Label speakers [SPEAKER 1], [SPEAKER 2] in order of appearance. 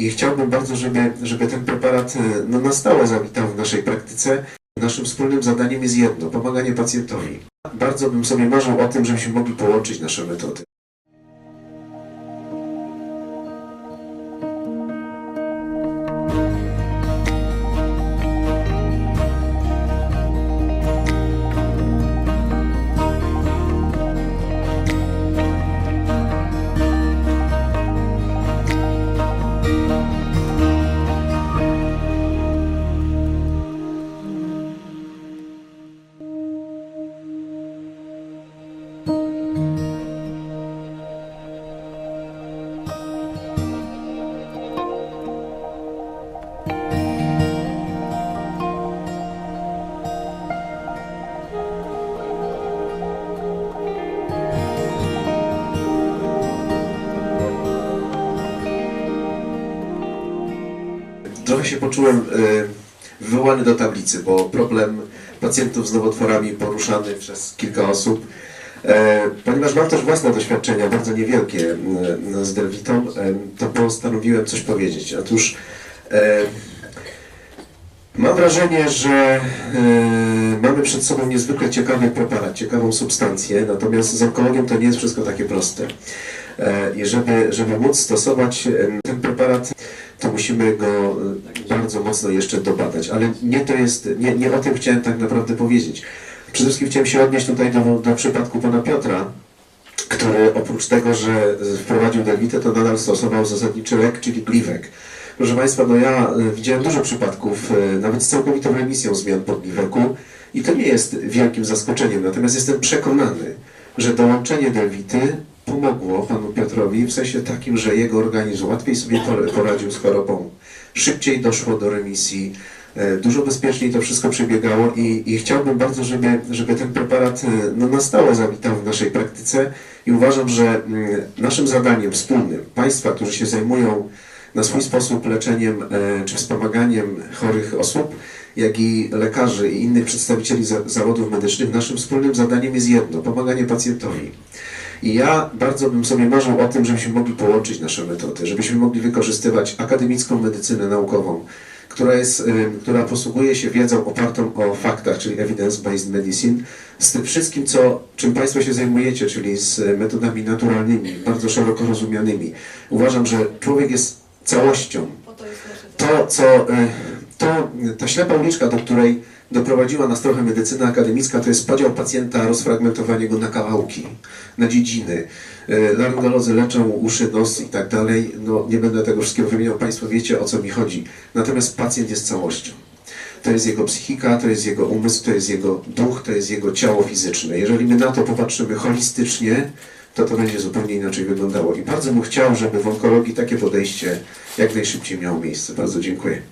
[SPEAKER 1] I chciałbym bardzo, żeby, żeby ten preparat e, no, na stałe zawitał w naszej praktyce. Naszym wspólnym zadaniem jest jedno, pomaganie pacjentowi. Bardzo bym sobie marzył o tym, żebyśmy mogli połączyć nasze metody. Trochę się poczułem e, wywołany do tablicy, bo problem pacjentów z nowotworami poruszany przez kilka osób. E, Ponieważ mam też własne doświadczenia, bardzo niewielkie m, z Delwitą, e, to postanowiłem coś powiedzieć. Otóż e, mam wrażenie, że mamy przed sobą niezwykle ciekawy preparat, ciekawą substancję, natomiast z onkologiem to nie jest wszystko takie proste. E, I żeby, żeby móc stosować em, ten preparat, to musimy go e, bardzo mocno jeszcze dobadać. Ale nie to jest, nie, nie o tym chciałem tak naprawdę powiedzieć. Przede wszystkim chciałem się odnieść tutaj do, do przypadku pana Piotra, który oprócz tego, że wprowadził delwitę, to nadal stosował zasadniczy lek, czyli gliwek. Proszę Państwa, no ja e, widziałem dużo przypadków, e, nawet z całkowitą remisją zmian po gliweku i to nie jest wielkim zaskoczeniem, natomiast jestem przekonany, że dołączenie delwity pomogło panu Piotrowi w sensie takim, że jego organizm łatwiej sobie por- poradził z chorobą, szybciej doszło do remisji, e, dużo bezpieczniej to wszystko przebiegało i, i chciałbym bardzo, żeby, żeby ten preparat e, no, na stałe zawitał w naszej praktyce i uważam, że mm, naszym zadaniem wspólnym, państwa, którzy się zajmują na swój sposób leczeniem e, czy wspomaganiem chorych osób, jak i lekarzy i innych przedstawicieli za, zawodów medycznych, naszym wspólnym zadaniem jest jedno, pomaganie pacjentowi. I ja bardzo bym sobie marzył o tym, żebyśmy mogli połączyć nasze metody, żebyśmy mogli wykorzystywać akademicką medycynę naukową, która, jest, y, która posługuje się wiedzą opartą o faktach, czyli evidence-based medicine, z tym wszystkim, co, czym Państwo się zajmujecie, czyli z y, metodami naturalnymi, bardzo szeroko rozumianymi. Uważam, że człowiek jest całością, to co, e, to, ta ślepa uliczka, do której doprowadziła nas trochę medycyna akademicka, to jest podział pacjenta, rozfragmentowanie go na kawałki, na dziedziny. E, Laryngolodzy leczą uszy, nos i tak dalej. No, nie będę tego wszystkiego wymieniał, Państwo wiecie o co mi chodzi. Natomiast pacjent jest całością. To jest jego psychika, to jest jego umysł, to jest jego duch, to jest jego ciało fizyczne. Jeżeli my na to popatrzymy holistycznie, to to będzie zupełnie inaczej wyglądało. I bardzo bym chciał, żeby w onkologii takie podejście jak najszybciej miało miejsce. Bardzo dziękuję.